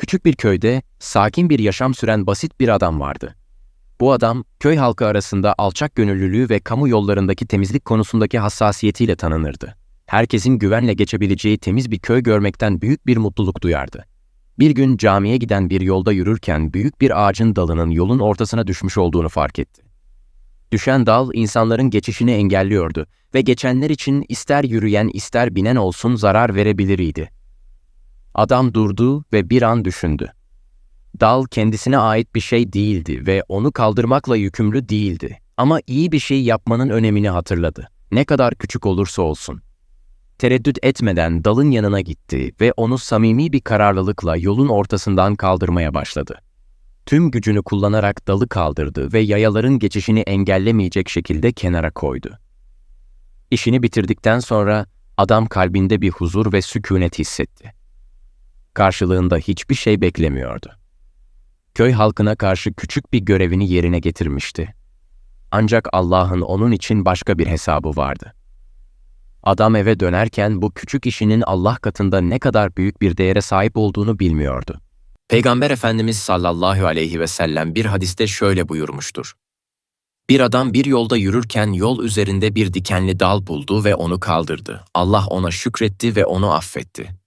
Küçük bir köyde sakin bir yaşam süren basit bir adam vardı. Bu adam köy halkı arasında alçak gönüllülüğü ve kamu yollarındaki temizlik konusundaki hassasiyetiyle tanınırdı. Herkesin güvenle geçebileceği temiz bir köy görmekten büyük bir mutluluk duyardı. Bir gün camiye giden bir yolda yürürken büyük bir ağacın dalının yolun ortasına düşmüş olduğunu fark etti. Düşen dal insanların geçişini engelliyordu ve geçenler için ister yürüyen ister binen olsun zarar verebilir idi. Adam durdu ve bir an düşündü. Dal kendisine ait bir şey değildi ve onu kaldırmakla yükümlü değildi. Ama iyi bir şey yapmanın önemini hatırladı. Ne kadar küçük olursa olsun. Tereddüt etmeden dalın yanına gitti ve onu samimi bir kararlılıkla yolun ortasından kaldırmaya başladı. Tüm gücünü kullanarak dalı kaldırdı ve yayaların geçişini engellemeyecek şekilde kenara koydu. İşini bitirdikten sonra adam kalbinde bir huzur ve sükunet hissetti. Karşılığında hiçbir şey beklemiyordu. Köy halkına karşı küçük bir görevini yerine getirmişti. Ancak Allah'ın onun için başka bir hesabı vardı. Adam eve dönerken bu küçük işinin Allah katında ne kadar büyük bir değere sahip olduğunu bilmiyordu. Peygamber Efendimiz sallallahu aleyhi ve sellem bir hadiste şöyle buyurmuştur. Bir adam bir yolda yürürken yol üzerinde bir dikenli dal buldu ve onu kaldırdı. Allah ona şükretti ve onu affetti.